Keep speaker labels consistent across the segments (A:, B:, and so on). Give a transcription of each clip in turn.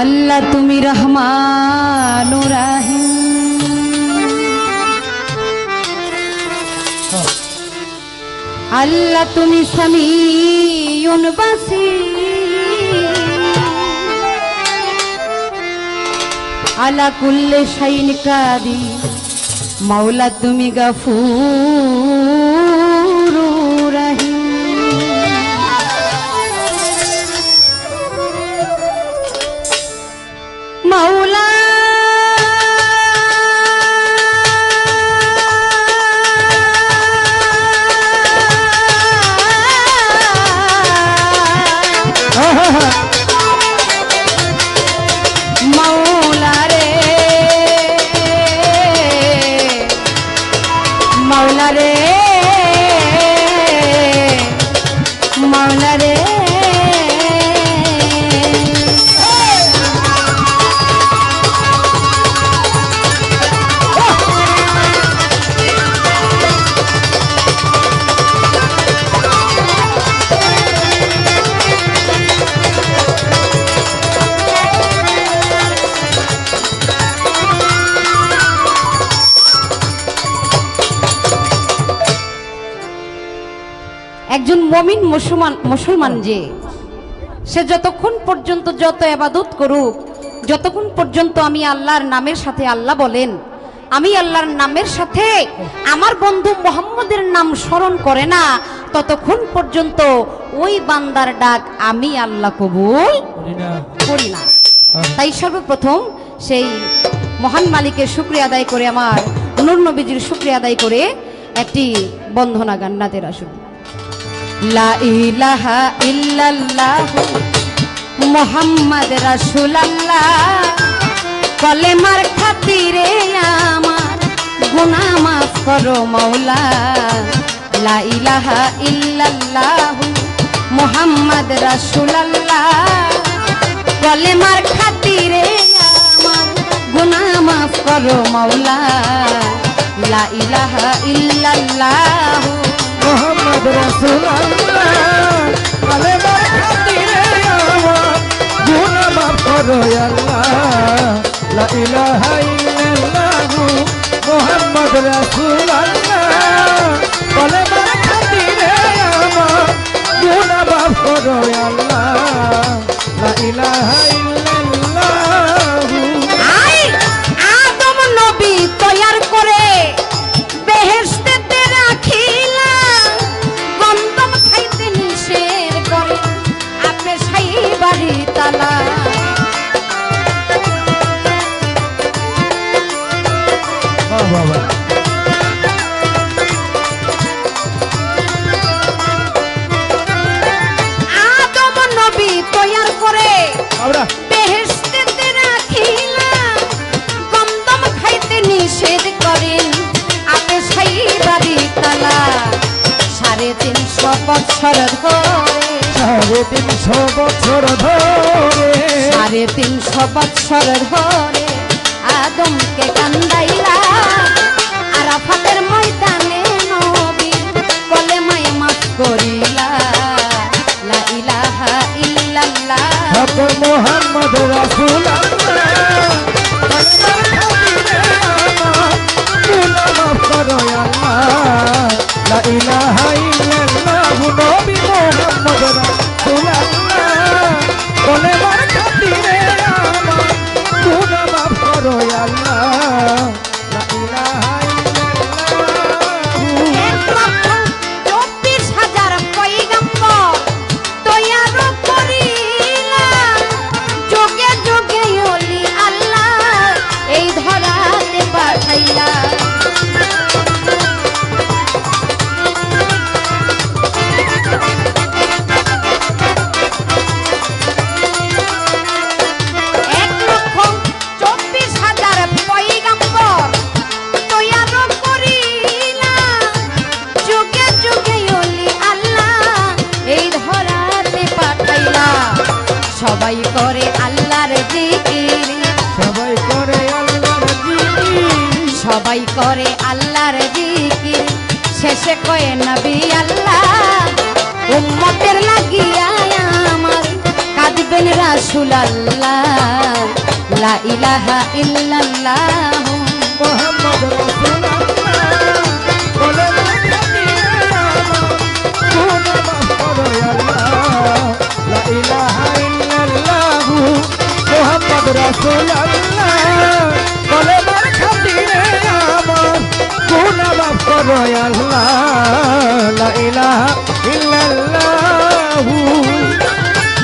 A: আল্লাহ তুমি রহমান রাহিম আল্লাহ তুমি সামিউন আলা কুল্লে শাইন কাদি মাওলা তুমি গাফুর। একজন মমিন মুসলমান মুসলমান যে সে যতক্ষণ পর্যন্ত যত আবাদত করুক যতক্ষণ পর্যন্ত আমি আল্লাহর নামের সাথে আল্লাহ বলেন আমি আল্লাহর নামের সাথে আমার বন্ধু মোহাম্মদের নাম স্মরণ করে না ততক্ষণ পর্যন্ত ওই বান্দার ডাক আমি আল্লাহ কবুল করি না। তাই সর্বপ্রথম সেই মহান মালিকের শুক্রিয়া আদায় করে আমার নূর নবীজির শুক্রিয়া আদায় করে একটি বন্ধনা গান নাতের আসুন লা ইলাহা ইল্লাল্লাহ মোহাম্মদ রাসূলুল্লাহ। কলেমার খাতিরে আমার গুনাহ মাফ করো মাওলা। লা ইলাহা ইল্লাল্লাহ মোহাম্মদ রাসূলুল্লাহ। কলেমার খাতিরে আমার গুনাহ মাফ করো মাওলা। লা ইলাহা ইল্লাল্লাহ
B: মোহাম্মদ রাসূলুল্লাহ কালেমার খাতিরে আমার গুনাহ মাফ করো আল্লাহ লা ইলাহা ইল্লাল্লাহ মোহাম্মদ রাসূলুল্লাহ কালেমার খাতিরে আমার গুনাহ মাফ করো আল্লাহ লা ইলাহা
A: সাড়ে তিনশো বছর ধরে।
B: সাড়ে তিনশো বছর ধরে
A: আদমকে কান্দাইলা
B: করে
A: আল্লাহর জিকির।
B: সবাই করে আল্লাহর জিকির।
A: সবাই করে আল্লাহর জিকির। শেষে কয়ে নবী আল্লাহ উম্মতের লাগিয়া আমার কাঁদবে বলেন রাসুল আল্লাহ লা ইলাহা ইল্লাল্লাহ।
B: মোহাম্মদ রাসূলুল্লাহ।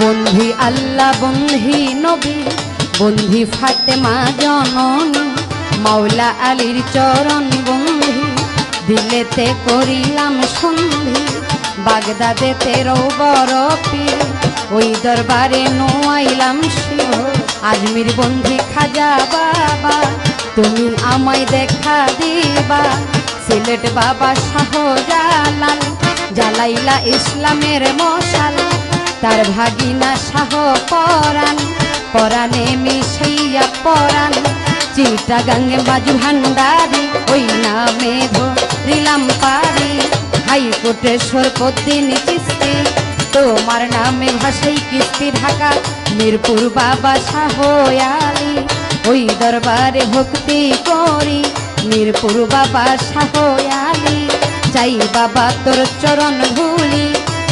A: বন্ধি আল্লাহ, বন্ধি নবী, বন্ধি ফাতেমা জননী, মাওলা আলীর চরণ বন্ধি, দিলেতে করিলাম সন্ধি, বাগদাদেতে বড় পীর, ওই দরবারে নোয়াইলাম শিব আজমির বন্ধি খাজা বাবা, তুমি আমায় দেখা দিবা। সিলেট বাবা শাহ জালাল জ্বালাইলা ইসলামের মশাল, তার ভাগিনা শাহ পরাণ। পরাণে মিশাইয়া পরাণ চিটা গাঙ্গে বাজু ভান্ডারি, ওই নামে ধরিলাম পারি। হাইকোর্টে সরপদ্দিন চিস্তি তোমার নামে ভাসাই কিস্তি ঢাকা, মিরপুর বাবা শাহ আলী ওই দরবারে ভক্তি করি, মিরপুর বাবা শাহ আলী চাই বাবা তোর চরণ ধুলি,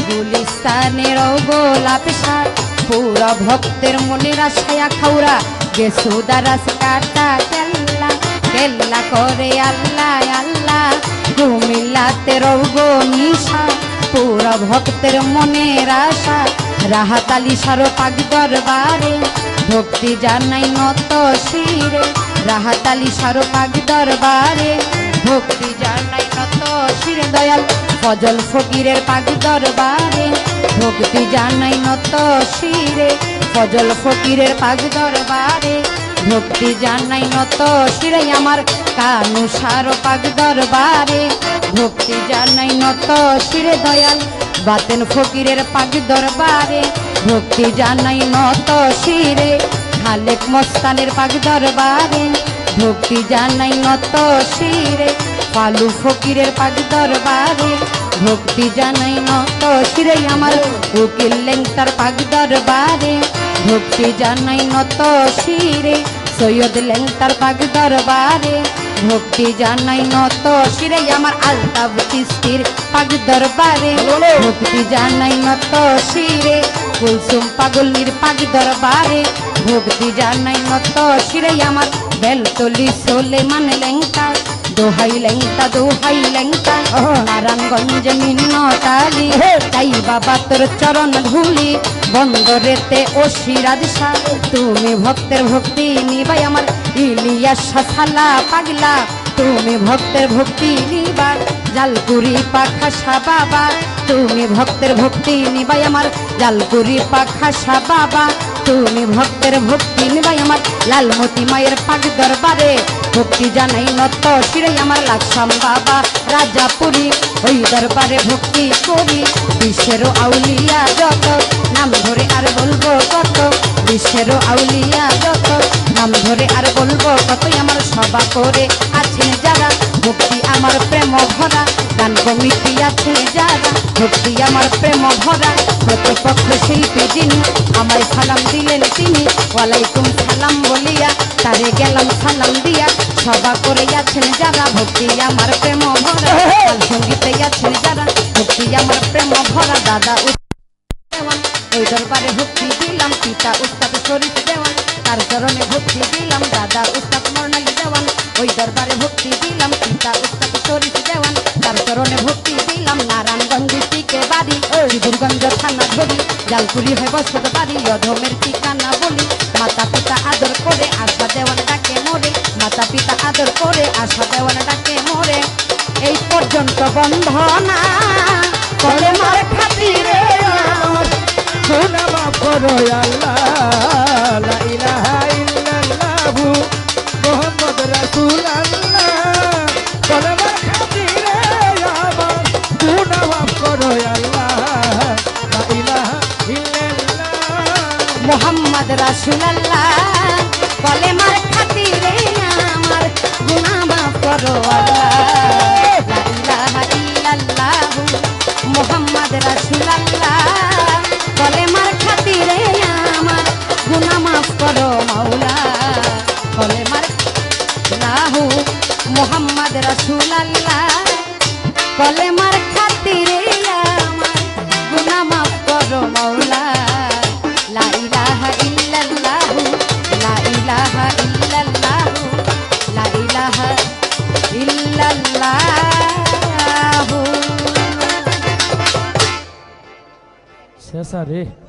A: গুলিস্তানের গোলাপ সার। পুরা ভক্তের মনের আশায়া খাউরা গেসুদারাস কাটা কেল্লা। কেল্লা করে আল্লাহ আল্লাহ কুমিল্লাতে রৌগো নিশা। পুরা ভক্তের মনের আশা, রাহাতালি সারো পাক দরবারে। ভক্তি জানাই নত শিরে, রাহাতালি সারো পাক দরবারে। ভক্তি জানাই নত শিরে, দয়াল ফজল ফকিরের পাক দরবারে। ভক্তি জানাই নত শিরে, ফজল ফকিরের পাক দরবারে। ভক্তি জানাই নত শিরে আমার কানু সারো পাক দরবারে। ভক্তি জানাই নত শিরে দয়াল বাতেন ফকিরের পাক দরবারে। ভক্তি জানাই নত শিরে খালেক মস্তানের পাক দরবারে। ভক্তি জানাই নত শিরে পালু ফকিরের পাক দরবারে। ভক্তি জানাই নত শিরে আমার উকিল লেংটার পাক দরবারে। ভক্তি জানাই নত শিরে সৈয়দ লেংটার পাগ দরবারে ভক্তি জানাই নত শিরে আমার আলতাব কিস্তির পাগ দরবারে। ভক্তি জানাই নত শিরে কুলসুম পাগলির পাগ দরবারে। ভক্তি জানাই নত শিরে আমার বেলতলি সোলে মান লেংটা দোহাই লেংটা দোহাই লেংটা। নারায়ণগঞ্জ মিন্নতালি তাই বাবা তোর চরণ ধুলি। বন্দরেতে ও সিরাজ শাহ তুমি ভক্তের ভক্তি নিবাই আমার। ইলিয়াস সালা পাগলা তুমি ভক্তের ভক্তি নিবা জালপুরি পাখাসা বাবা তুমি ভক্তের ভক্তি নিবাই আমার। জালপুরি পাখাসা বাবা তুমি ভক্তের ভক্তি নিবাই আমার। লালমতি মায়ের পাক দরবারে ভক্তি জানাই নত শিরে আমার লাগসাম বাবা। রাজাপুরি ওই দরবারে ভক্তি করি। বিশ্বের আউলিয়া যত নাম ধরে আর বলব কত। বিশ্বের আউলিয়া যত ধরে আর বলব, কতই আমার সভা করে আছেন যারা? ভক্তি আমার প্রেম ভরা, গান কমিটি আছে যারা? ভক্তি আমার প্রেম ভরা, প্রতিপক্ষ শিল্পী যিনি। আমায় সালাম দিলেন তিনি, ওয়ালাইকুম সালাম বলিয়া, তারে গেলাম সালাম দিয়া। সভা করে আছেন যারা, ভক্তি আমার প্রেম ভরা সঙ্গীতে আছেন যারা, ভক্তি আমার প্রেম ভরা। দাদা ওই দরবারে ভক্তি দিলাম, পিতা উস্তাদ শরীফ দেওয়ান। তার চরণে ভক্তি দিলাম, দাদা উস্তাদ মর্নালি দেওয়ান। ওই দরবারে ভক্তি দিলাম, পিতা উস্তাদ শরীফ দেওয়ান। তার চরণে ভক্তি দিলাম নারায়ণগঞ্জ টিকে বাড়ি সিঁদুরগঞ্জ থানা ধরি। জালপুরি হয় বসত বাড়ি, অধমের ঠিকানা বলি। মাতা পিতা আদর করে আশা দেওয়ান ডাকে মোরে। মাতা পিতা আদর করে আশা দেওয়ান ডাকে মোরে। এই পর্যন্ত বন্ধনা করে মার খাতিরে। আমার
B: করো আল্লাহ। করো
A: ইল্লাল্লাহু
B: শেষা রে